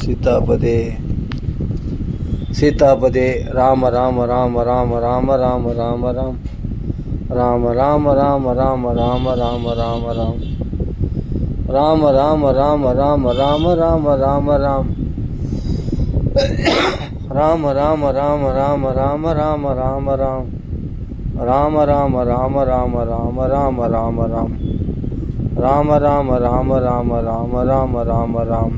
சீதாபதே சீதாபதே ராம ராம ராம ராம ராம ராம ராம ராம் ராம ராம ராம ராம ராம ராம ராம ராம் ராம ராம ராம ராம ராம ராம ராம ராம் ராம ராம ராம ராம ராம ராம ராம ராம் ராம ராம ராம ராம ராம ராம ராம ராம் ராம ராம ராம ராம ராம ராம ராம ராம்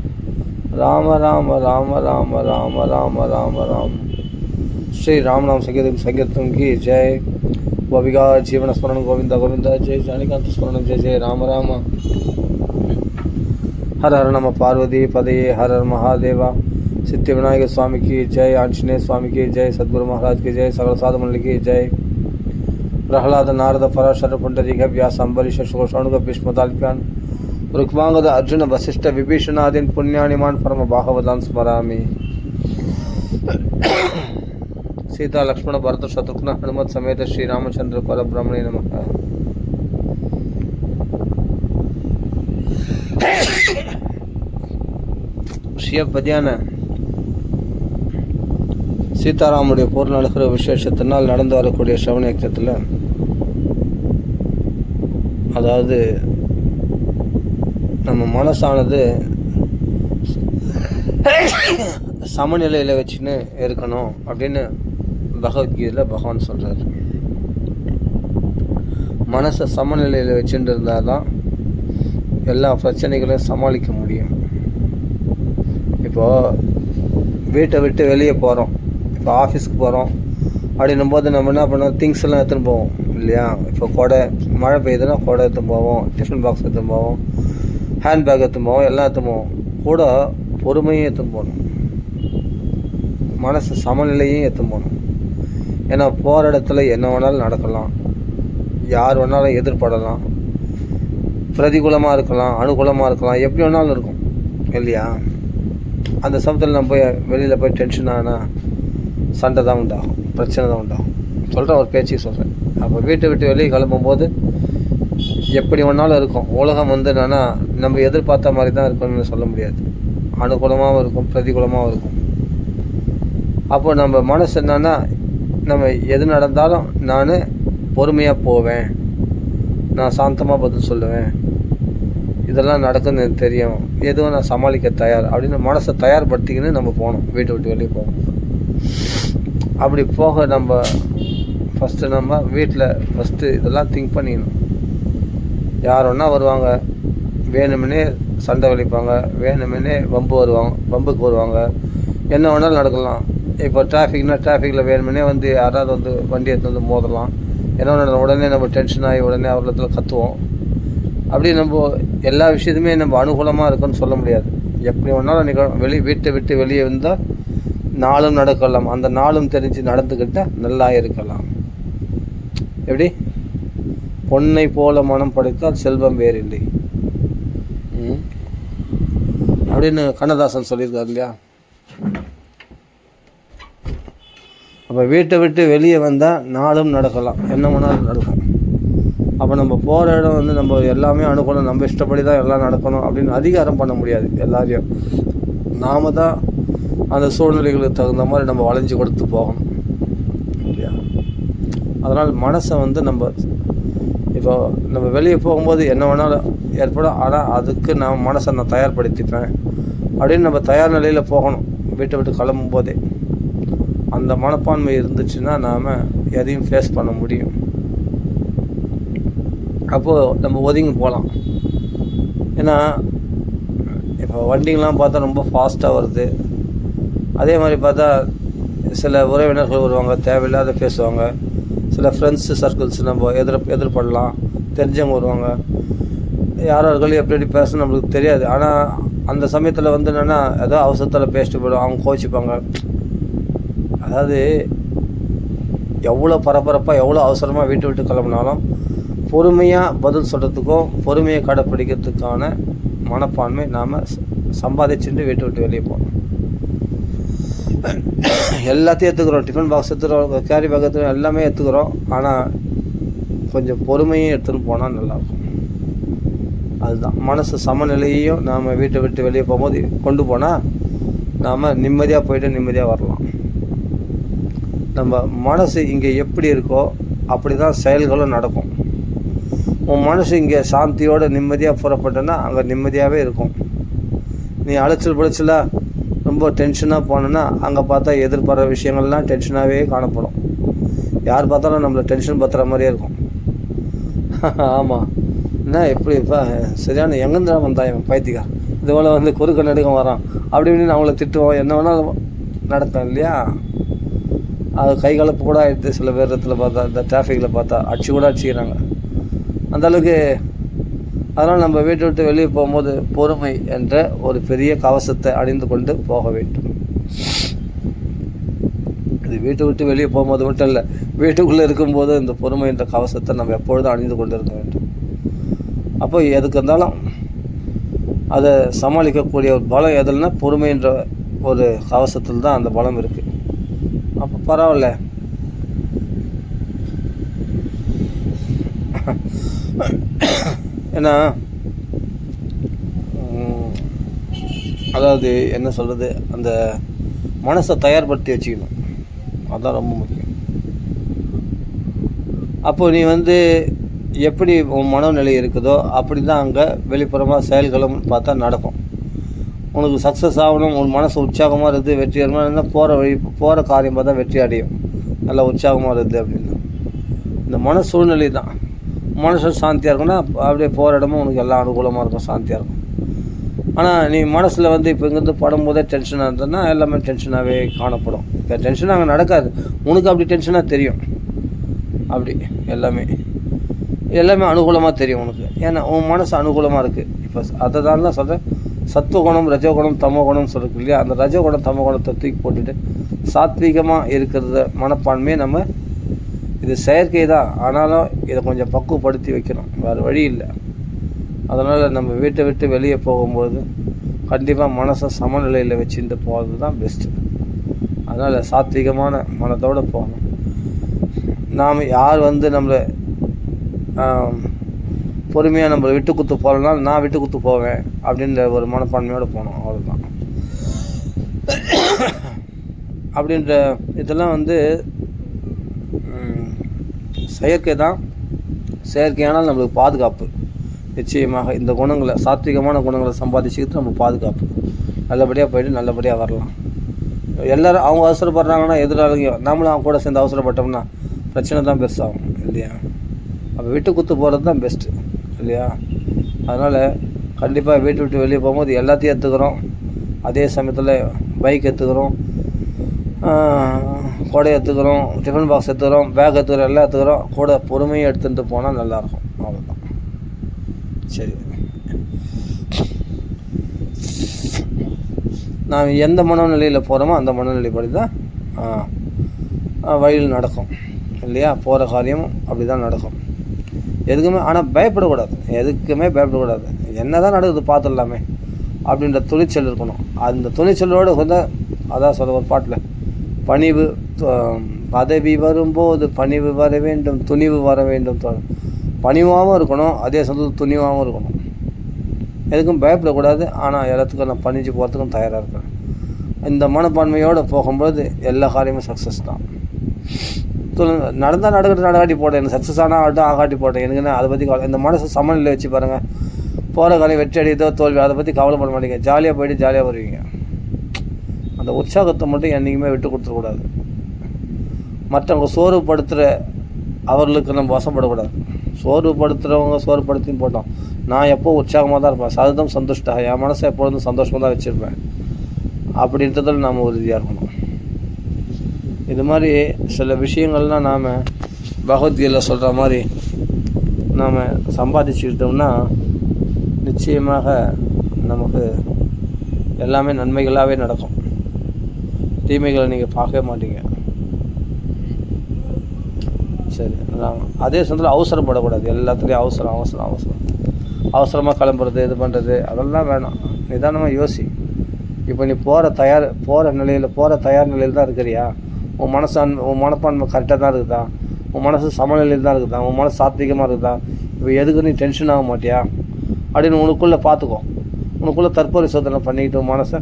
राम राम राम राम राम राम राम राम। श्री राम नाम संगीत, संगीतम की जय। गोपिका जीवन स्मरण, गोविंद गोविंद, जय जानिकांत स्मरण, जय जय राम राम। हर हर नम पार्वती पदये हर हर महादेवा। सिद्धि विनायक स्वामी की जय, आंजनेय स्वामी की जय, सदगुरु महाराज की जय सगल साध मंडल की जय। प्रहलाद नारद पराशर पुंडरी व्यास अम्बरीश शोषण भीष्म రుక్మాంగద అర్జున వశిష్ఠ విభీషణాదిన్ పుణ్యానిమాన్ పరమ భాగవతాన్ స్మరామి సీతా లక్ష్మణ భరత శత్రుఘ్న హనుమత్ సమేత శ్రీరామచంద్ర పరబ్రహ్మణి నమ ஸ்ரீபதியான சீதாராமுடைய போர் நடக்கிற விசேஷத்தினால் நடந்து வரக்கூடிய சிரவண யக்ஞத்தில் அதாவது நம்ம மனசானது சமநிலையில் வச்சுன்னு இருக்கணும் அப்படின்னு பகவத்கீதையில் பகவான் சொல்கிறார் மனசை சமநிலையில் வச்சுட்டு இருந்தால் தான் எல்லா பிரச்சனைகளையும் சமாளிக்க முடியும். இப்போது வீட்டை விட்டு வெளியே போகிறோம் இப்போ ஆஃபீஸ்க்கு போகிறோம் அப்படின்னும் போது நம்ம என்ன பண்ணோம் திங்ஸ் எல்லாம் எடுத்துன்னு போவோம் இல்லையா? இப்போ கொடை மழை பெய்யுதுன்னா கொடை எடுத்துன்னு போவோம் டிஃபன் பாக்ஸ் எடுத்துன்னு போவோம். ஹேண்ட்பேக் எடுத்துன்னு போவோம் எல்லாம் எடுத்துன்னு கூட பொறுமையும் எடுத்துன்னு போகணும் மனசு சமநிலையும் எடுத்துன்னு போகணும் ஏன்னா போகிற இடத்துல என்ன வேணாலும் நடக்கலாம். யார் வேணாலும் எதிர்படலாம். பிரதிகூலமாக இருக்கலாம் அனுகூலமாக இருக்கலாம் எப்படி வேணாலும் இருக்கும். இல்லையா? அந்த சமயத்தில் நம்ம போய் வெளியில் போய் டென்ஷன் ஆனால் சண்டை தான் உண்டாகும் பிரச்சனை தான் உண்டாகும். சொல்கிறேன் ஒரு பேச்சு சொல்கிறேன் அப்போ வீட்டை விட்டு வெளியே கிளம்பும்போது எப்படி வேணாலும் இருக்கும். உலகம் வந்து என்னென்னா நம்ம எதிர்பார்த்த மாதிரி தான் இருக்கும்னு சொல்ல முடியாது. அனுகூலமாகவும் இருக்கும் பிரதிகூலமாகவும் இருக்கும். அப்போ நம்ம மனசு என்னென்னா நம்ம எது நடந்தாலும் நான் பொறுமையாக போவேன். நான் சாந்தமாக பதில் சொல்லுவேன். இதெல்லாம் நடக்குன்னு எனக்கு தெரியும். எதுவும் நான் சமாளிக்க தயார் அப்படின்னு மனசை தயார்படுத்திக்கின்னு நம்ம போகணும். வீட்டை விட்டு வெளியே போகணும். அப்படி போக நம்ம ஃபஸ்ட்டு நம்ம வீட்டில் ஃபஸ்ட்டு இதெல்லாம் திங்க் பண்ணிக்கணும். யார் வேணா வருவாங்க வேணுமெனே சண்டை வலிப்பாங்க வேணுமெனே வம்பு வருவாங்க வம்புக்கு வருவாங்க. என்ன வேணாலும் நடக்கலாம். இப்போ டிராஃபிக்னா டிராஃபிக்கில் வேணுமெனே வந்து யாராவது வந்து வண்டி எடுத்து வந்து மோதலாம். என்ன ஒன்று உடனே நம்ம டென்ஷன் ஆகி உடனே அவரிடத்துல கத்துவோம். அப்படி நம்ம எல்லா விஷயத்துமே நம்ம அனுகூலமாக இருக்குன்னு சொல்ல முடியாது. எப்படி வேணாலும் நிகழும் வெளி வீட்டை விட்டு வெளியே வந்தால் நாளும் நடக்கலாம். அந்த நாளும் தெரிஞ்சு நடந்துக்கிட்டால் நல்லா இருக்கலாம். எப்படி? பொன்னை போல மனம் படைத்தால் செல்வம் வேறில்லை. அப்படின்னு கண்ணதாசன் சொல்லியிருக்காரு இல்லையா? அப்போ வீட்டை விட்டு வெளியே வந்தால் நாளும் நடக்கலாம். என்ன வேணாலும் நடக்கும் அப்போ நம்ம போகிற இடம் வந்து நம்ம எல்லாமே அனுகூலம் நம்ம இஷ்டப்படி தான் எல்லாம் நடக்கணும் அப்படின்னு அதிகாரம் பண்ண முடியாது எல்லாரையும். நாம தான் அந்த சூழ்நிலைகளுக்கு தகுந்த மாதிரி நம்ம வளைஞ்சு கொடுத்து போகணும். இல்லையா? அதனால் மனசை வந்து நம்ம இப்போ நம்ம வெளியே போகும்போது என்ன வேணாலும் ஏற்படும். ஆனால் அதுக்கு நான் மனசை நான் தயார்படுத்திப்பேன். அப்படின்னு நம்ம தயார் நிலையில் போகணும். வீட்டை விட்டு கிளம்பும் போதே அந்த மனப்பான்மை இருந்துச்சுன்னா நாம் எதையும் ஃபேஸ் பண்ண முடியும். அப்போது நம்ம ஒதுங்கி போகலாம். ஏன்னா இப்போ வண்டிங்கெலாம் பார்த்தா ரொம்ப ஃபாஸ்ட்டாக வருது. அதே மாதிரி பார்த்தா சில உறவினர்கள் வருவாங்க தேவையில்லாத பேசுவாங்க. சில ஃப்ரெண்ட்ஸு சர்க்கிள்ஸ் நம்ம எதிர் எதிர்படலாம் தெரிஞ்சவங்க வருவாங்க. யார் எப்படி எப்படி பேசணும் நம்மளுக்கு தெரியாது. ஆனால் அந்த சமயத்தில் வந்து என்னென்னா ஏதோ அவசரத்தில் பேசிட்டு போயிடும் அவங்க கோச்சிப்பாங்க அதாவது எவ்வளோ பரபரப்பாக எவ்வளோ அவசரமாக வீட்டு விட்டு கிளம்புனாலும் பொறுமையாக பதில் சொல்கிறதுக்கும் பொறுமையை கடைப்பிடிக்கிறதுக்கான மனப்பான்மை நாம் சம்பாதிச்சுட்டு வீட்டு விட்டு வெளியே போகணும். எல்லாத்தையும் எடுத்துக்கிறோம் டிஃபன் பாக்ஸ் எடுத்துக்கிறோம் கேரி பேக் எடுத்துக்கிறோம் எல்லாமே எடுத்துக்கிறோம் ஆனால் கொஞ்சம் பொறுமையும் எடுத்துகிட்டு போனால் நல்லாயிருக்கும். அதுதான். மனசு சமநிலையையும் நாம் வீட்டை விட்டு வெளியே போகும்போது கொண்டு போனால் நாம் நிம்மதியாக போயிட்டு நிம்மதியாக வரலாம். நம்ம மனசு இங்கே எப்படி இருக்கோ அப்படி தான் செயல்களும் நடக்கும். உன் மனசு இங்கே சாந்தியோடு நிம்மதியாக புறப்பட்டனா அங்கே நிம்மதியாகவே இருக்கும். நீ அலைச்சல் பிடிச்சல ரொம்ப டென்ஷனாக போனோன்னா அங்கே பார்த்தா எதிர்பார்க்குற விஷயங்கள்லாம் டென்ஷனாகவே காணப்படும். யார் பார்த்தாலும் நம்மளை டென்ஷன் பத்துற மாதிரியே இருக்கும். ஆமாம் என்ன எப்படி இப்போ சரியான எங்கேருந்து வந்தான் இவன் பைத்தியக்கார் இது போல் வந்து குறுக்க நடுக்கம் வரான். அப்படி இப்படின்னு அவங்கள திட்டுவோம் என்ன வேணாலும் நடக்கும் இல்லையா? அது கை கலப்பு கூட ஆகிடுது சில பேர் இடத்துல பார்த்தா இந்த டிராஃபிக்கில் பார்த்தா. அடிச்சு கூட அடிச்சுக்கிறாங்க. அந்த அளவுக்கு அதனால் நம்ம வீட்டை விட்டு வெளியே போகும்போது பொறுமை என்ற ஒரு பெரிய கவசத்தை அணிந்து கொண்டு போக வேண்டும். இது வீட்டை விட்டு வெளியே போகும்போது மட்டும் இல்லை வீட்டுக்குள்ளே இருக்கும்போது இந்த பொறுமை என்ற கவசத்தை நம்ம எப்பொழுதும் அணிந்து கொண்டு இருக்க வேண்டும். அப்போ எதுக்கு இருந்தாலும் அதை சமாளிக்கக்கூடிய ஒரு பலம் எதுலனா பொறுமை என்ற ஒரு கவசத்தில் தான் அந்த பலம் இருக்குது அப்போ பரவாயில்ல. ஏன்னா அதாவது என்ன சொல்கிறது அந்த மனசை தயார்படுத்தி வச்சுக்கணும். அதுதான் ரொம்ப முக்கியம். அப்போ நீ வந்து எப்படி உன் மனநிலை இருக்குதோ அப்படி தான் அங்கே வெளிப்புறமாக செயல்களும் பார்த்தா நடக்கும். உனக்கு சக்ஸஸ் ஆகணும் உன் மனசு உற்சாகமாக இருக்குது வெற்றிகரமாக இருந்தால் போகிற வழி போகிற காரியம் பார்த்தா வெற்றி அடையும். நல்லா உற்சாகமாக இருக்குது அப்படின்னு. இந்த மன சூழ்நிலை தான். மனசும் சாந்தியாக இருக்குன்னா அப்படியே போகிற இடமும் உனக்கு எல்லாம் அனுகூலமாக இருக்கும் சாந்தியாக இருக்கும். ஆனால் நீ மனசில் வந்து இப்போ இங்கேருந்து படும்போதே டென்ஷனாக இருந்ததுன்னா எல்லாமே டென்ஷனாகவே காணப்படும். இப்போ டென்ஷன் அங்கே நடக்காது. உனக்கு அப்படி டென்ஷனாக தெரியும். அப்படி எல்லாமே. எல்லாமே அனுகூலமாக தெரியும் உனக்கு. ஏன்னா உன் மனசு அனுகூலமாக இருக்குது இப்போ அதை தான் தான் சொல்கிறேன் சத்துவகுணம் ரஜோகுணம் தமோகுணம் சொல்லிருக்கு இல்லையா? அந்த ரஜோகுணம் தமோகுணத்தை தூக்கி போட்டுட்டு சாத்வீகமாக இருக்கிறத மனப்பான்மையை நம்ம இது செயற்கை தான். ஆனாலும் இதை கொஞ்சம் பக்குவப்படுத்தி வைக்கணும். வேறு வழி இல்லை. அதனால் நம்ம வீட்டை விட்டு வெளியே போகும்போது கண்டிப்பாக மனசை சமநிலையில் வச்சுட்டு போகிறது தான் பெஸ்ட்டு அதனால் சாத்விகமான மனத்தோடு போகணும். நாம் யார் வந்து நம்மளை பொறுமையாக நம்மளை விட்டு குத்து போகிறனால நான் விட்டு குத்து போவேன் அப்படின்ற ஒரு மனப்பான்மையோடு போகணும். அவ்வளோதான் அப்படின்ற இதெல்லாம் வந்து செயற்கை தான். செயற்கையானால் நம்மளுக்கு பாதுகாப்பு. நிச்சயமாக இந்த குணங்களை சாத்விகமான குணங்களை சம்பாதிச்சுக்கிட்டு நம்ம பாதுகாப்பு. நல்லபடியாக போயிட்டு நல்லபடியாக வரலாம். எல்லோரும் அவங்க அவசரப்படுறாங்கன்னா எதிராளிங்க நம்மளும் அவங்க கூட சேர்ந்து அவசரப்பட்டோம்னா பிரச்சனை தான் பெருசாகும் இல்லையா? அப்போ விட்டு குத்து போகிறது தான் பெஸ்ட்டு இல்லையா? அதனால் கண்டிப்பாக வீட்டு விட்டு வெளியே போகும்போது எல்லாத்தையும் எடுத்துக்கிறோம். அதே சமயத்தில் பைக் எடுத்துக்கிறோம். கொடை எடுத்துக்கிறோம் டிஃபன் பாக்ஸ் எடுத்துக்கிறோம் பேக் எடுத்துக்கிறோம் எல்லாம் எடுத்துக்கிறோம். கூட பொறுமையாக எடுத்துகிட்டு போனால் நல்லாயிருக்கும். அவ்வளோதான் சரி. நாம் எந்த மனநிலையில் போகிறோமோ அந்த மனநிலைப்படி தான் வழியில் நடக்கும். இல்லையா? போகிற காரியமும் அப்படி தான் நடக்கும். எதுக்குமே ஆனால் பயப்படக்கூடாது. எதுக்குமே பயப்படக்கூடாது. என்ன தான் நடக்குது பார்த்துடலாமே அப்படின்ற துணிச்சல் இருக்கணும். அந்த துணிச்சலோடு கொஞ்சம் அதான் சொல்ல ஒரு பாட்டில் பணிவு பதவி வரும்போது பணிவு வர வேண்டும் துணிவு வர வேண்டும் பணிவாகவும் இருக்கணும் அதே சமயத்தில் துணிவாகவும் இருக்கணும். எதுக்கும் பயப்படக்கூடாது ஆனால் எல்லாத்துக்கும் நான் பணிஞ்சு போகிறதுக்கும் தயாராக இருக்கேன். இந்த மனப்பான்மையோடு போகும்போது எல்லா காரியமும் சக்ஸஸ் தான். நடந்தால் நடக்கிற நடக்காட்டி போட்டேன் எனக்கு சக்ஸஸ் ஆனால் ஆகட்டும் ஆகாட்டி போட்டேன் எனக்குன்னா அதை பற்றி கவலை இந்த மனசு சமநிலை வச்சு பாருங்கள் போகிற காலையில் வெற்றி அடியதோ தோல்வி அதை பற்றி கவலைப்பட மாட்டீங்க. ஜாலியாக போயிட்டு ஜாலியாக வருவீங்க. அந்த உற்சாகத்தை மட்டும் என்றைக்குமே விட்டு கொடுத்துடக்கூடாது. மற்றவங்க சோர்வுபடுத்துகிற அவர்களுக்கு நம்ம வசப்படக்கூடாது. சோர்வுபடுத்துகிறவங்க சோர்வுபடுத்தின்னு போட்டோம். நான் எப்போ உற்சாகமாக தான் இருப்பேன். சதுதம் சந்துஷ்டாக என் மனசை எப்பொழுதும் சந்தோஷமாக தான் வச்சுருப்பேன். அப்படின்றதில் நாம் உறுதியாக இருக்கணும். இது மாதிரி சில விஷயங்கள்லாம் நாம் பகவத்கீதையில் சொல்கிற மாதிரி நாம் சம்பாதிச்சுக்கிட்டோம்னா நிச்சயமாக நமக்கு எல்லாமே நன்மைகளாகவே நடக்கும். தீமைகளை நீங்கள் பார்க்கவே மாட்டீங்க. சரி அதே சமயத்தில் அவசரப்படக்கூடாது. எல்லாத்துலேயும் அவசரம் அவசரம் அவசரம். அவசரமாக கிளம்புறது இது பண்ணுறது அதெல்லாம் வேணாம். நிதானமாக யோசி. இப்போ நீ போகிற தயார் போகிற நிலையில் போகிற தயார் நிலையில் தான் இருக்கிறியா? உன் மனசு உன் மனப்பான்மை கரெக்டாக தான் இருக்குதா? உன் மனசு சமநிலையில் தான் இருக்குதா? உன் மனசு சாத்விகமாக இருக்குதா? இப்போ எதுக்கு நீ டென்ஷன் ஆக மாட்டியா? அப்படின்னு உனக்குள்ளே பார்த்துக்கோ உனக்குள்ளே தற்பரிசோதனை பண்ணிக்கிட்டு உன் மனசை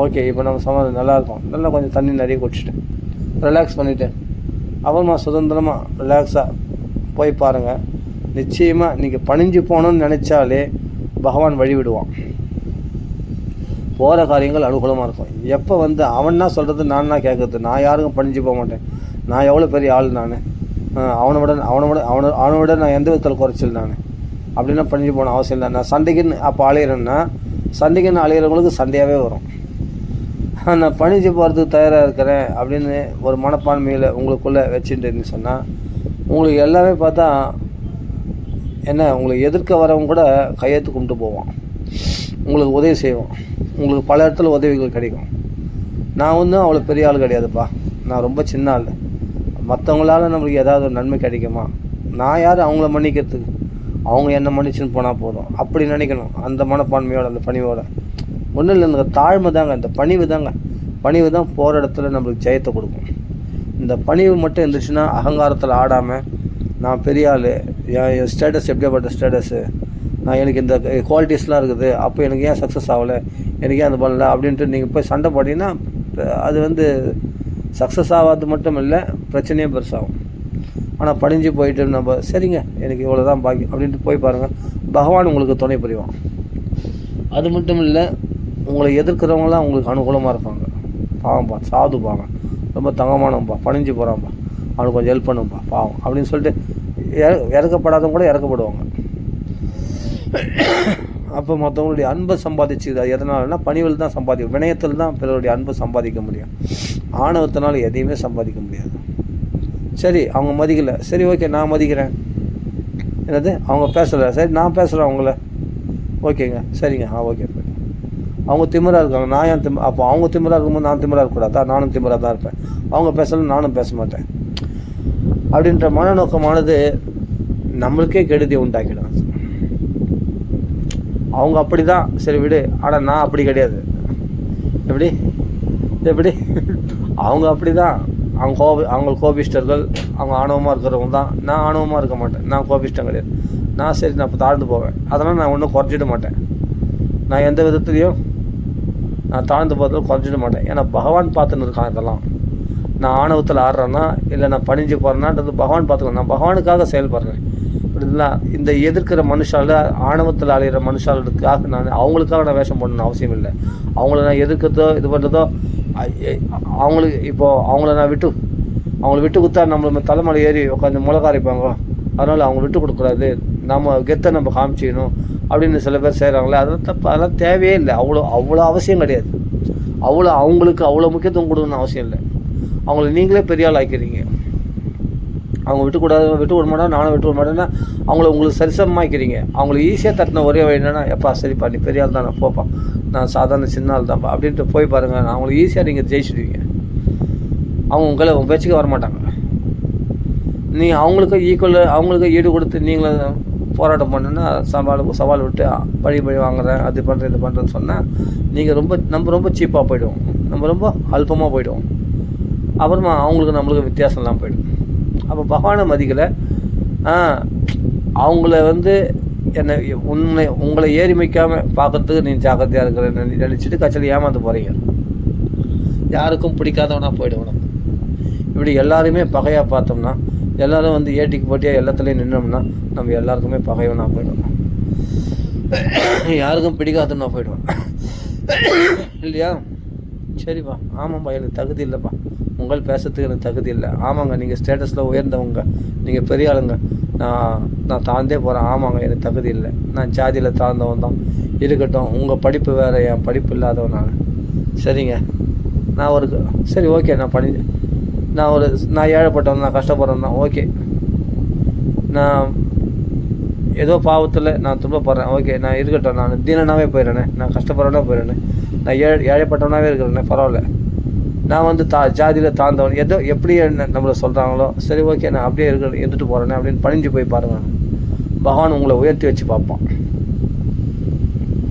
ஓகே இப்போ நம்ம சமாதானம் நல்லா இருக்கும். நல்லா கொஞ்சம் தண்ணி நிறைய குடிச்சிட்டு ரிலாக்ஸ் பண்ணிவிட்டு அப்புறமா சுதந்திரமாக ரிலாக்ஸாக போய் பாருங்கள் நிச்சயமாக நீங்கள் பணிஞ்சு போகணும்னு நினச்சாலே பகவான் வழி விடுவான். போகிற காரியங்கள் அனுகூலமாக இருக்கும். எப்போ வந்து அவன்னா சொல்கிறது நான் கேட்குறது நான் யாருக்கும் பணிஞ்சு போக மாட்டேன். நான் எவ்வளோ பெரிய ஆள் நான்? அவனை விட அவனை விட அவனை அவனை விட நான் எந்த விதத்தில் குறைச்சல் நான்? அப்படின்னா பணிஞ்சு போன அவசியம் இல்லை. நான் சண்டைக்குன்னு அப்போ அலையிறேன்னா சண்டைக்குன்னு அலையிறவங்களுக்கு சண்டையாகவே வரும். நான் பணிஞ்சு போகிறதுக்கு தயாராக இருக்கிறேன் அப்படின்னு ஒரு மனப்பான்மையில் உங்களுக்குள்ளே வச்சுட்டுன்னு சொன்னால் உங்களுக்கு எல்லாமே பார்த்தா என்ன உங்களை எதிர்க்க வரவங்க கூட கையெழுத்து கும்பிட்டு போவான். உங்களுக்கு உதவி செய்வோம் உங்களுக்கு பல இடத்துல உதவிகள் கிடைக்கும். நான் வந்து அவ்வளோ பெரிய ஆள் கிடையாதுப்பா. நான் ரொம்ப சின்ன ஆள். மற்றவங்களால நம்மளுக்கு ஏதாவது ஒரு நன்மை கிடைக்குமா? நான் யார்? அவங்கள மன்னிக்கிறதுக்கு. அவங்க என்ன மன்னிச்சுன்னு போனால் போதும். அப்படி நினைக்கணும். அந்த மனப்பான்மையோட அந்த பணிவோட. ஒன்றும் இல்லை தாழ்மை தாங்க இந்த பணிவு தாங்க. பணிவு தான் போகிற இடத்துல நம்மளுக்கு ஜெயத்தை கொடுக்கும். இந்த பணிவு மட்டும் இருந்துச்சுன்னா அகங்காரத்தில் ஆடாமல் நான் பெரிய ஆள் என் ஸ்டேட்டஸ் எப்படியாப்பட்ட ஸ்டேட்டஸு நான் எனக்கு இந்த குவாலிட்டிஸ்லாம் இருக்குது அப்போ எனக்கு ஏன் சக்ஸஸ் ஆகலை? எனக்கு ஏன் அது பண்ணல அப்படின்ட்டு நீங்கள் போய் சண்டை போட்டிங்கன்னா அது வந்து சக்ஸஸ் ஆகாது மட்டும் இல்லை பிரச்சனையே பெருசாகும். ஆனால் பணிஞ்சு போயிட்டு நம்ம சரிங்க எனக்கு இவ்வளோ தான் பாக்கி அப்படின்ட்டு போய் பாருங்கள் பகவான் உங்களுக்கு துணை புரிவான். அது மட்டும் இல்லை உங்களை எதிர்க்கிறவங்களாம் உங்களுக்கு அனுகூலமாக இருப்பாங்க. பாவம்ப்பா சாதுப்பாங்க. ரொம்ப தங்கமானவன்பா பணிஞ்சு போகிறான்ப்பா அவனுக்கு கொஞ்சம் ஹெல்ப் பண்ணும்பா பாவம். அப்படின்னு சொல்லிட்டு இற இறக்கப்படாதவங்க கூட இறக்கப்படுவாங்க. அப்போ மற்றவங்களுடைய அன்பை சம்பாதிச்சு எதனாலனா பணிவில் தான் சம்பாதிக்கும் வினயத்தில் தான் பிறருடைய அன்பை சம்பாதிக்க முடியும். ஆணவத்தினால் எதையுமே சம்பாதிக்க முடியாது. சரி அவங்க மதிக்கலை. சரி ஓகே நான் மதிக்கிறேன். என்னது? அவங்க பேசலை. சரி நான் பேசுகிறேன் அவங்கள. ஓகேங்க. சரிங்க. ஆ ஓகே அவங்க திமிராக இருக்காங்க. நான் ஏன் திம் அப்போ அவங்க திமிராக இருக்கும்போது நான் திமிராக இருக்கக்கூடாதா நானும் திமிராக தான் இருப்பேன். அவங்க பேசலாம் நானும் பேச மாட்டேன். அப்படின்ற மனநோக்கமானது நம்மளுக்கே கெடுதி உண்டாக்கிடும். அவங்க அப்படி தான் சரி விடு. ஆனால் நான் அப்படி கிடையாது. எப்படி? எப்படி? அவங்க அப்படி தான் அவங்க கோப அவங்க கோபிஷ்டர்கள் அவங்க ஆணவமாக இருக்கிறவங்க தான். நான் ஆணவமாக இருக்க மாட்டேன். நான் கோபிஷ்டம் கிடையாது. நான் சரி நான் இப்போ தாழ்ந்து போவேன். அதனால் நான் ஒன்றும் குறைச்சிட மாட்டேன். நான் எந்த விதத்துலேயும் நான் தாழ்ந்து போகிறதுல குறைச்சிட மாட்டேன். ஏன்னா பகவான் பார்த்துன்னு இருக்கான் இதெல்லாம். நான் ஆணவத்தில் ஆடுறேன்னா இல்லை நான் பணிஞ்சு போகிறேன்னான்றது பகவான் பார்த்துக்கலாம் நான் பகவானுக்காக செயல்படுறேன். புரியுதுங்களா? இந்த எதிர்க்கிற மனுஷால ஆணவத்தில் அலையிற மனுஷாளுக்காக நான் அவங்களுக்காக நான் வேஷம் போடணும்னு அவசியம் இல்லை. அவங்கள நான் எதிர்க்கிறதோ இது பண்ணுறதோ அவங்களுக்கு இப்போது அவங்கள நான் விட்டு அவங்கள விட்டு கொடுத்தா நம்மள தலைமலை ஏறி உட்காந்து முளகாரிப்பாங்க அதனால் அவங்க விட்டு கொடுக்கூடாது நம்ம கெத்தை நம்ம காமிச்சிக்கணும் அப்படின்னு சில பேர் செய்கிறாங்களே அதெல்லாம் தப்பு அதெல்லாம் தேவையே இல்லை. அவ்வளோ அவ்வளோ அவசியம் கிடையாது. அவ்வளோ அவங்களுக்கு அவ்வளோ முக்கியத்துவம் கொடுக்கணும்னு அவசியம் இல்லை. அவங்கள நீங்களே பெரிய ஆள் ஆக்கிறீங்க அவங்க விட்டுக்கூடாது விட்டு விட மாட்டேன் நானும் விட்டு விட மாட்டேன்னா அவங்கள உங்களுக்கு சரிசமமாக்கிறீங்க அவங்களுக்கு ஈஸியாக தட்டின ஒரே வழி என்னென்னா எப்பா சரிப்பா நீ பெரிய ஆள் தான் நான் போப்பா. நான் சாதாரண சின்ன ஆள் தான்ப்பா அப்படின்ட்டு போய் பாருங்கள் அவங்களுக்கு ஈஸியாக நீங்கள் ஜெயிச்சிடுவீங்க. அவங்க உங்களை உங்கள் பேச்சுக்கே வரமாட்டாங்க. நீ அவங்களுக்கு ஈக்குவல் அவங்களுக்கு ஈடு கொடுத்து நீங்களும் போராட்டம் பண்ணுன்னா சவால் சவால் விட்டு பழி பழி வாங்குறேன் அது பண்ணுறேன் இது பண்ணுறேன்னு சொன்னால் நீங்கள் ரொம்ப நம்ம ரொம்ப சீப்பாக போயிடுவோம். நம்ம ரொம்ப அல்பமாக போயிடுவோம். அப்புறமா அவங்களுக்கு நம்மளுக்கு வித்தியாசம்லாம் போயிடும். அப்போ பகவானை மதிக்கலை. அவங்கள வந்து என்னை உன்னை உங்களை ஏறிமைக்காமல் பார்க்கறதுக்கு நீ ஜாக்கிரதையாக இருக்கிற நினச்சிட்டு கச்சல் ஏமாந்து போகிறீங்க யாருக்கும் பிடிக்காதவனாக போயிடுவோம் இப்படி எல்லாருமே பகையாக பார்த்தோம்னா எல்லோரும் வந்து ஏட்டிக்கு போட்டியாக எல்லாத்துலேயும் நின்னோம்னா நம்ம எல்லாருக்குமே பகைவனாக போயிடுவோம். யாருக்கும் பிடிக்காதுன்னா போயிடுவோம். இல்லையா? சரிப்பா. ஆமாம்ப்பா எனக்கு தகுதி இல்லைப்பா. உங்கள் பேசுறதுக்கு எனக்கு தகுதி இல்லை. ஆமாங்க நீங்கள் ஸ்டேட்டஸில் உயர்ந்தவங்க. நீங்கள் பெரிய ஆளுங்க. நான் நான் தாழ்ந்தே போகிறேன் ஆமாங்க எனக்கு தகுதி இல்லை. நான் ஜாதியில் தாழ்ந்தவன் தான். இருக்கட்டும் உங்கள் படிப்பு வேறு என் படிப்பு இல்லாதவன் நான் சரிங்க. நான் ஒரு சரி ஓகே நான் பண்ணி நான் ஒரு நான் ஏழைப்பட்டவன் நான் கஷ்டப்படுறேன் தான் ஓகே நான் ஏதோ பாவத்தில் நான் துன்பப்படுறேன் ஓகே நான் இருக்கட்டும் நான் தீனனாகவே போயிடுறேனே நான் கஷ்டப்படுறேனே போயிடுறேனே நான் ஏழை ஏழைப்பட்டவனாகவே இருக்கிறேனே பரவாயில்ல. நான் வந்து தா ஜாதியில் தாழ்ந்தவன் ஏதோ எப்படி என்ன நம்மளை சொல்கிறாங்களோ சரி ஓகே நான் அப்படியே இருக்க இருந்துட்டு போகிறேனே அப்படின்னு பணிஞ்சு போய் பாருங்க. பகவான் உங்களை உயர்த்தி வச்சு பார்ப்பான்.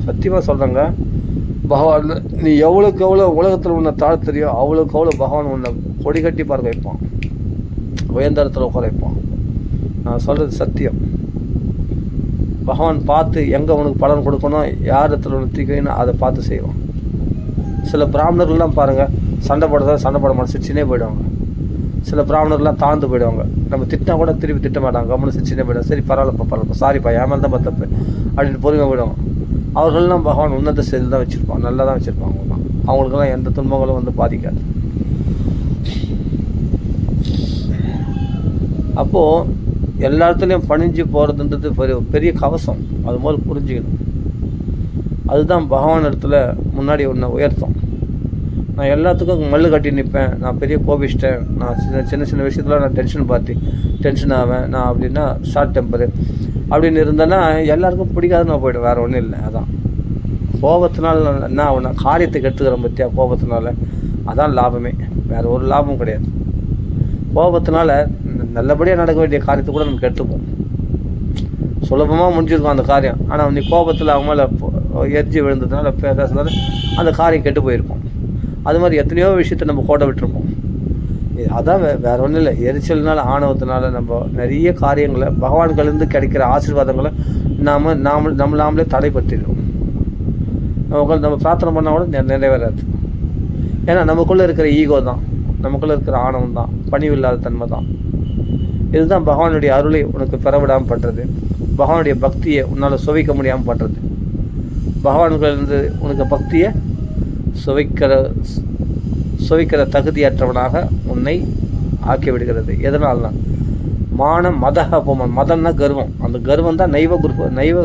சத்தியமாக சொல்கிறேங்க பகவான் நீ எவ்வளோக்கு எவ்வளோ உலகத்தில் உன்னை தாழ்த்துறியோ அவ்வளோக்கு அவ்வளோ பகவான் உன்னை கொடி கட்டி பார்க்க வைப்பான் உயர்ந்த உட்கார வைப்பான் நான் சொல்கிறது சத்தியம். பகவான் பார்த்து எங்கே உனக்கு பலன் கொடுக்கணும் யார் இடத்துல உனக்கு தீக்கணும் அதை பார்த்து செய்வான். சில பிராமணர்கள்லாம் பாருங்கள் சண்டை போடுறதா சண்டை போட மாட்டோம் சிரிச்சுனே போயிடுவாங்க. சில பிராமணர்லாம் தாழ்ந்து போயிடுவாங்க. நம்ம திட்டினா கூட திருப்பி திட்ட மாட்டாங்க கவனம் சிரிச்சுனே போயிடுவாங்க. சரி பரவாயில்லப்பா பரவாயில்ல சாரிப்பா ஏன் மேலே தப்பு அப்படின்னு பொறுமையாக போயிடுவாங்க. அவர்கள்லாம் பகவான் உன்னத செயல் தான் வச்சுருப்பான் நல்லா தான் வச்சுருப்பாங்க. அவங்களுக்கெல்லாம் எந்த துன்பங்களும் வந்து பாதிக்காது. அப்போது எல்லா இடத்துலையும் பணிஞ்சு போகிறதுன்றது பெரிய பெரிய கவசம். அது போல் புரிஞ்சுக்கணும். அதுதான் பகவான் இடத்துல முன்னாடி ஒன்றை உயர்த்தும். நான் எல்லாத்துக்கும் மல்லு கட்டி நிற்பேன் நான் பெரிய கோபிச்சிட்டேன் நான் சின்ன சின்ன சின்ன விஷயத்தில் நான் டென்ஷன் பார்த்து டென்ஷன் ஆவேன். நான் அப்படின்னா ஷார்ட் டெம்பரு அப்படின்னு இருந்தேன்னா எல்லாருக்கும் பிடிக்காது நான் போய்டும் வேறு ஒன்றும் இல்லை. அதான். கோபத்தினால என்ன ஆகுனா காரியத்தை கெடுத்துக்கிறேன் பற்றியா கோபத்தினால? அதான் லாபமே. வேறு ஒரு லாபமும் கிடையாது. கோபத்தினால நல்லபடியாக நடக்க வேண்டிய காரியத்தை கூட நம்ம கெடுத்துப்போம். சுலபமாக முடிஞ்சிருக்கும் அந்த காரியம். ஆனால் வந்து கோபத்தில் அவங்க மேலே எரிஞ்சு விழுந்ததுனால பேசுனால அந்த காரியம் கெட்டு போயிருக்கும். அது மாதிரி எத்தனையோ விஷயத்தை நம்ம கோட்டை விட்டுருப்போம். அதான் வே வேறு ஒன்றும் இல்லை. எரிச்சல்னால ஆணவத்தினால நம்ம நிறைய காரியங்களை பகவான்கள்லேருந்து கிடைக்கிற ஆசீர்வாதங்களை நாம் நாம் நம்ம நாமளே தடைப்படுத்திடுவோம் நமக்கு நம்ம பிரார்த்தனை பண்ணால் கூட நெ- நிறைவேறாது. ஏன்னா நமக்குள்ளே இருக்கிற ஈகோ தான். நமக்குள்ளே இருக்கிற ஆணவம் தான். பணிவில்லாத தன்மை தான். இதுதான் பகவானுடைய அருளை உனக்கு பெறவிடாமல் பண்ணுறது பகவானுடைய பக்தியை உன்னால் சுவைக்க முடியாமல் பண்ணுறது பகவான்களிருந்து உனக்கு பக்தியை சுவைக்கிற சுவைக்கிற தகுதியற்றவனாக உன்னை ஆக்கி விடுகிறது எதனால்னா மானம் மத அபமானம் மதம்னா கர்வம். அந்த கர்வம் தான் நைவ குரு நைவ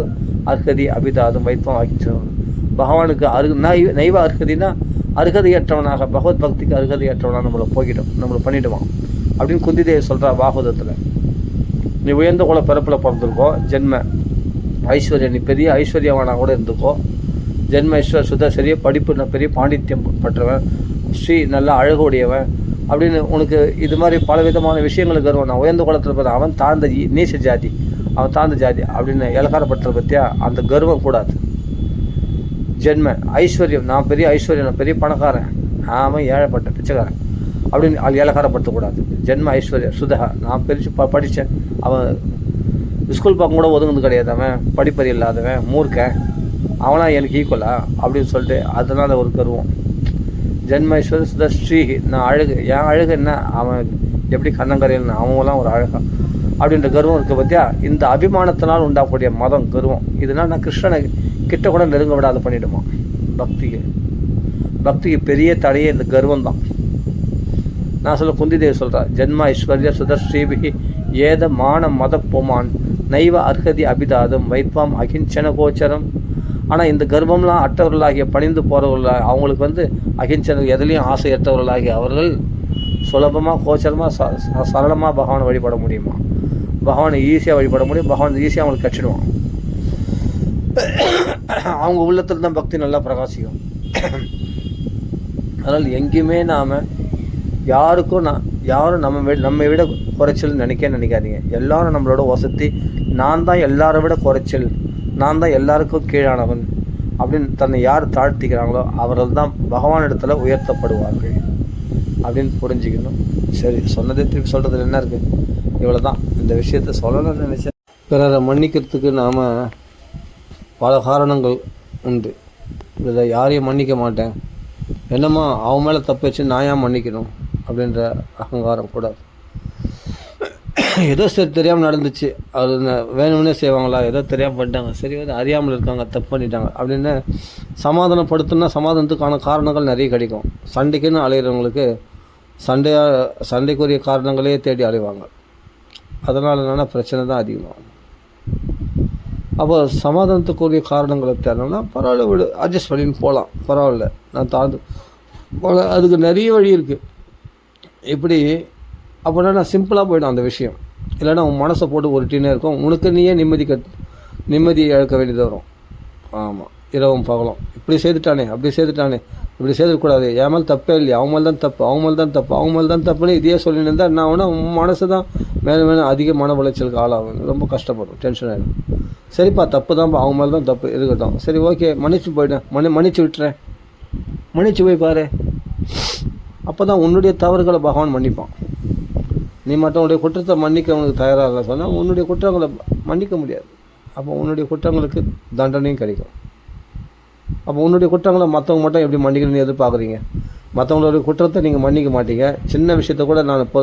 அர்ஹதி அபிதாதம் வைத்தம் ஆக்கிச்சவன் பகவானுக்கு அரு நைவ நைவ அர்ஹதினா அருகதையற்றவனாக பகவத் பக்திக்கு அருகதையற்றவனாக நம்மளை போய்கிட்டோம் நம்மளை பண்ணிவிடுவான் அப்படின்னு குந்திதேவி சொல்கிறா பாகவதத்தில். நீ உயர்ந்த குல பிறப்பில் பிறந்திருக்கோ ஜென்ம ஐஸ்வர்யா நீ பெரிய ஐஸ்வர்யவானாக கூட இருந்துக்கோ ஜென்ம ஐஸ்வர் சுத்த சரிய படிப்பு நான் பெரிய பாண்டித்யம் பற்றவன் ஸ்ரீ நல்ல அழகுடையவன் அப்படின்னு உனக்கு இது மாதிரி பல விதமான விஷயங்களுக்கு வருவான் நான் உயர்ந்த குலத்தில் பிறந்த அவன் தாழ்ந்த ஜி- நீச ஜாதி அவன் தாழ்ந்த ஜாதி அப்படின்னு இலக்காரப்பட்டதை பற்றியா அந்த கர்வம் கூடாது. ஜென்ம ஐஸ்வர்யம் நான் பெரிய ஐஸ்வர்யம் நான் பெரிய பணக்காரன். அவன் ஏழைப்பட்ட பிச்சைக்காரன். அப்படின்னு அது ஏலக்காரப்படுத்தக்கூடாது ஜென்ம ஐஸ்வர்யா சுதகா நான் பிரித்து ப படித்தேன் அவன் ஸ்கூல் பக்கம் கூட ஒதுங்குது கிடையாது அவன். படிப்பறி இல்லாதவன் மூர்க்கன். அவனா எனக்கு ஈக்குவலா அப்படின்னு சொல்லிட்டு அதனால் ஒரு கருவம். ஜென்ம ஐஸ்வர்ய சுதா ஸ்ரீ நான் அழகு. என் அழகு என்ன? அவன் எப்படி கண்ணங்கரையில் அவங்களாம் ஒரு அழகா. அப்படின்ற கர்வம் இருக்குது பார்த்தியா இந்த அபிமானத்தினால் உண்டாகக்கூடிய மதம் கர்வம். இதனால் நான் கிருஷ்ணனை கிட்ட கூட நெருங்க விடாத பண்ணிவிடுமா பக்திக்கு பக்திக்கு பெரிய தடையே இந்த கர்வம் தான் நான் சொல்ல குந்திதேவி சொல்கிறா ஜென்ம ஐஸ்வர்ய சுதஸ்ரீபிகி ஏத மான மத பொமான் நைவ அர்ஹதி அபிதாதம் வைத்வாம் அகிஞ்சன கோச்சரம். ஆனால் இந்த கர்ப்பம்லாம் அட்டவர்களாகிய பணிந்து போகிறவர்களாக அவங்களுக்கு வந்து அகிஞ்சன எதுலேயும் ஆசையற்றவர்களாகிய அவர்கள் சுலபமாக கோச்சரமாக ச சரளமாக பகவானை வழிபட முடியுமா? பகவானை ஈஸியாக வழிபட முடியும் பகவான் ஈஸியாக அவங்களுக்கு கட்சிடுவான் அவங்க உள்ளத்தில் தான் பக்தி நல்லா பிரகாசிக்கும். அதனால் எங்கேயுமே நாம் யாருக்கும் நான் யாரும் நம்ம விட நம்மை விட குறைச்சல் நினைக்க நினைக்காதீங்க. எல்லாரும் நம்மளோட வசதி நான் தான் எல்லாரை விட குறைச்சல் நான் தான் எல்லாருக்கும் கீழானவன் அப்படின்னு தன்னை யார் தாழ்த்திக்கிறாங்களோ அவர்கள் தான் பகவான் இடத்துல உயர்த்தப்படுவார்கள் அப்படின்னு புரிஞ்சுக்கணும். சரி சொன்னதே திருப்பி சொல்கிறதுல என்ன இருக்குது இவ்வளோ தான் இந்த விஷயத்த சொல்லணும்னு நினச்சேன். பிறரை மன்னிக்கிறதுக்கு நாம் பல காரணங்கள் உண்டு. இதை யாரையும் மன்னிக்க மாட்டேன். என்னம்மா அவன் மேலே தப்பு வச்சு நான் ஏன் மன்னிக்கணும்? அப்படின்ற அகங்காரம் கூடாது ஏதோ சரி தெரியாமல் நடந்துச்சு. அது வேணும்னே செய்வாங்களா? ஏதோ தெரியாமல் பண்ணிட்டாங்க. சரி வந்து அறியாமல் இருக்காங்க தப்பு பண்ணிட்டாங்க. அப்படின்னு சமாதானப்படுத்தினா சமாதானத்துக்கான காரணங்கள் நிறைய கிடைக்கும். சண்டைக்குன்னு அலையிறவங்களுக்கு சண்டையாக சண்டைக்குரிய காரணங்களே தேடி அலைவாங்க. அதனால் என்னென்னா பிரச்சனை தான் அதிகமாகும். அப்போ சமாதானத்துக்குரிய காரணங்களை தேடணும்னா பரவாயில்ல விடு அட்ஜஸ்ட் பண்ணின்னு போகலாம் பரவாயில்ல. நான் தாழ்ந்து அதுக்கு நிறைய வழி இருக்குது இப்படி அப்படின்னா சிம்பிளாக போயிடும் அந்த விஷயம். இல்லைன்னா உன் மனசை போட்டு உருட்டினே இருக்கும். உனக்கு நீயே நிம்மதி கட் நிம்மதி இழக்க வேண்டியது வரும். ஆமாம் இரவும் பகலும். இப்படி செய்துட்டானே அப்படி செய்துட்டானே இப்படி செய்துக்கூடாது என் மேல் தப்பே இல்லையா? அவன் மேல் தான் தப்பு அவன் மேல் தான் தப்பு அவன் மேல் தான் தப்புன்னு இதையே சொல்லிட்டு இருந்தால் என்ன ஆகுனா உன் மனசு தான் மேலும் மேலும் அதிக மன உளைச்சலுக்கு ஆளாகும். ரொம்ப கஷ்டப்படும். டென்ஷன் ஆகிடும் சரிப்பா தப்பு தான்ப்பா அவங்க மேலே தான் தப்பு இருக்கட்டும். சரி ஓகே மன்னிச்சு போயிட்டேன் மன்னி மன்னிச்சு விட்டுறேன். மன்னிச்சு போய் பாரு. அப்போ தான் உன்னுடைய தவறுகளை பகவான் மன்னிப்பான். நீ மற்றவங்களுடைய குற்றத்தை மன்னிக்க அவனுக்கு தயாராக இல்லை சொன்னால் உன்னுடைய குற்றங்களை மன்னிக்க முடியாது. அப்போ உன்னுடைய குற்றங்களுக்கு தண்டனையும் கிடைக்கும். அப்போ உன்னுடைய குற்றங்களை மற்றவங்க மட்டும் எப்படி மன்னிக்கணும்னு எதிர்பார்க்குறீங்க? மற்றவங்களுடைய குற்றத்தை நீங்கள் மன்னிக்க மாட்டீங்க. சின்ன விஷயத்த கூட நான் இப்போ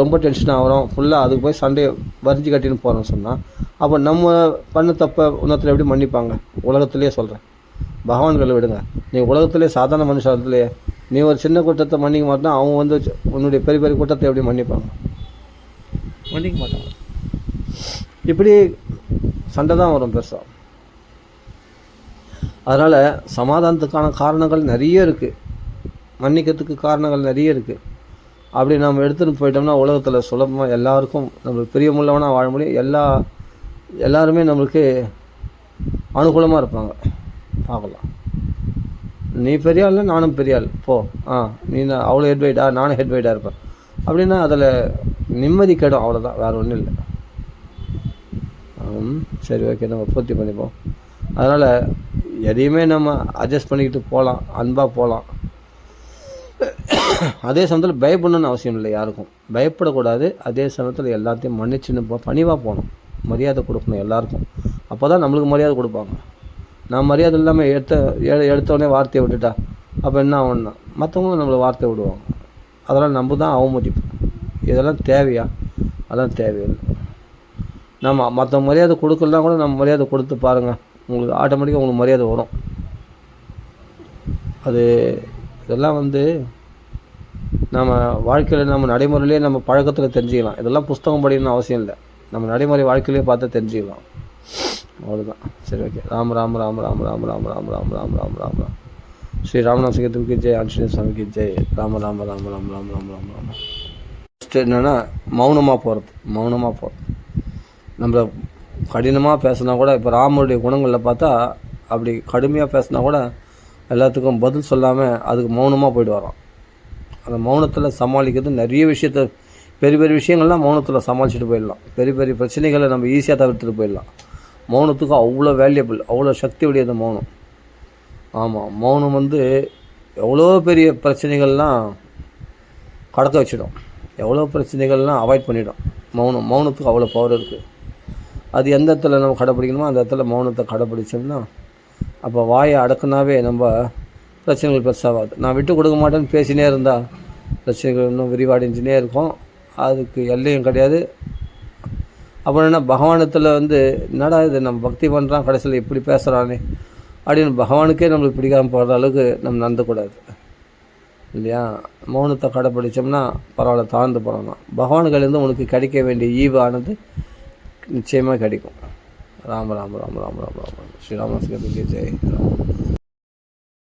ரொம்ப டென்ஷன் ஆகிறோம். ஃபுல்லாக அதுக்கு போய் சண்டையை வரிஞ்சு கட்டின்னு போகிறேன்னு சொன்னால் அப்போ நம்ம பண்ண தப்பை உன்னத்தில் எப்படி மன்னிப்பாங்க? உலகத்துலேயே சொல்கிறேன் பகவான்களை விடுங்க. நீ உலகத்திலே சாதாரண மனுஷத்துலேயே நீ ஒரு சின்ன குற்றத்தை மன்னிக்க மாட்டா அவங்க வந்து உன்னுடைய பெரிய பெரிய குற்றத்தை எப்படி மன்னிப்பாங்க? மன்னிக்க மாட்டாங்க. இப்படி சண்டை தான் வரும் பெருசாக அதனால் சமாதானத்துக்கான காரணங்கள் நிறைய இருக்குது மன்னிக்கிறதுக்கு காரணங்கள் நிறைய இருக்குது அப்படி நம்ம எடுத்துகிட்டு போயிட்டோம்னா உலகத்தில் சுலபமாக எல்லாருக்கும் நம்மளுக்கு பிரியமுள்ளவனாக வாழ முடியும். எல்லா எல்லாருமே நம்மளுக்கு அனுகூலமாக இருப்பாங்க. பார்க்கலாம். நீ பெரிய ஆள் நானும் பெரிய ஆள் போ. ஆ நீ நான் அவ்வளோ ஹெட் வெயிட்டா நானும் ஹெட் வெயிட்டாக இருப்பேன். அப்படின்னா அதில் நிம்மதி கெடும் அவ்வளோதான் வேறு ஒன்றும் இல்லை. ம், சரி ஓகே நம்ம பூர்த்தி பண்ணிப்போம். அதனால் எதையுமே நம்ம அட்ஜஸ்ட் பண்ணிக்கிட்டு போகலாம் அன்பாக போகலாம் அதே சமயத்தில் பயப்படணும்னு அவசியம் இல்லை யாருக்கும். பயப்படக்கூடாது. அதே சமயத்தில் எல்லாத்தையும் மன்னிச்சுன்னு போ பணிவாக போகணும். மரியாதை கொடுக்கணும் எல்லாருக்கும். அப்போ தான் நம்மளுக்கு மரியாதை கொடுப்பாங்க. நான் மரியாதை இல்லாமல் எடுத்த எடுத்தோடனே வார்த்தையை விட்டுட்டா. அப்போ என்ன ஆகும்னா மற்றவங்களும் நம்மளை வார்த்தை விடுவாங்க. அதெல்லாம் நம்ம தான் அவமதிப்பு. இதெல்லாம் தேவையா? அதெல்லாம் தேவையில்லை. நம்ம மற்ற மரியாதை கொடுக்கலாம் கூட நம்ம மரியாதை கொடுத்து பாருங்கள் உங்களுக்கு ஆட்டோமேட்டிக்காக உங்களுக்கு மரியாதை வரும். அது இதெல்லாம் வந்து நம்ம வாழ்க்கையில் நம்ம நடைமுறையிலே நம்ம பழக்கத்தில் தெரிஞ்சுக்கலாம். இதெல்லாம் புஸ்தகம் படிக்கணும்னு அவசியம் இல்லை. நம்ம நடைமுறை வாழ்க்கையிலே பார்த்து தெரிஞ்சுக்கலாம். அவ்வளோதான் சரி ஓகே ராம் ராம் ராம் ராம் ராம் ராம் ராம் ராம் ராம் ராம் ராம் ராம் ஸ்ரீ ராமநாத சிங்கத்துக்கு ஜெய் ஆஞ்சநேய சுவாமிக்கு ஜெய் ராம ராம ராம ராம் ராம் ராம் ராம் ராம் ஃபஸ்ட்டு என்னென்னா மௌனமாக போகிறது மௌனமாக போகிறது நம்ம கடினமாக பேசினா கூட இப்போ ராமருடைய குணங்களில் பார்த்தா அப்படி கடுமையாக பேசினா கூட எல்லாத்துக்கும் பதில் சொல்லாமல் அதுக்கு மௌனமாக போயிட்டு வரோம் அந்த மௌனத்தில் சமாளிக்கிறது நிறைய விஷயத்த பெரிய பெரிய விஷயங்கள்லாம் மௌனத்தில் சமாளிச்சுட்டு போயிடலாம் பெரிய பெரிய பிரச்சனைகளை நம்ம ஈஸியாக தவிர்த்துட்டு போயிடலாம் மௌனத்துக்கும் அவ்வளோ வேல்யூபிள் அவ்வளோ சக்தி உடையது மௌனம். ஆமாம் மௌனம் வந்து எவ்வளோ பெரிய பிரச்சனைகள்லாம் கடக்க வச்சிடும். எவ்வளோ பிரச்சனைகள்லாம் அவாய்ட் பண்ணிடும். மௌனம் மௌனத்துக்கு அவ்வளோ பவர் இருக்குது அது எந்த இடத்துல நம்ம கடைப்பிடிக்கணுமோ அந்த இடத்துல மௌனத்தை கடைப்பிடிச்சோம்னா அப்போ வாயை அடக்குனாவே நம்ம பிரச்சனைகள் பெருசாகாது. நான் விட்டு கொடுக்க மாட்டேன்னு பேசினே இருந்தால் பிரச்சனைகள் இன்னும் விரிவடைஞ்சுனே இருக்கும். அதுக்கு எல்லையும் கிடையாது. அப்புறம் என்ன பகவானத்தில் வந்து என்னடா இது நம்ம பக்தி பண்ணுறான் கடைசியில் இப்படி பேசுகிறானே அப்படின்னு பகவானுக்கே நம்மளுக்கு பிடிக்காமல் போகிற அளவுக்கு நம்ம நடந்துக்கூடாது. இல்லையா? மௌனத்தை கடைப்பிடிச்சோம்னா பரவாயில்ல தாழ்ந்து போகிறோம்னா பகவான்கிட்டேருந்து உனக்கு கிடைக்க வேண்டிய ஈவானது நிச்சயமாக கிடைக்கும். ராம ராம ராம ராம ராம ராம ஸ்ரீராம ஜெய். ராம்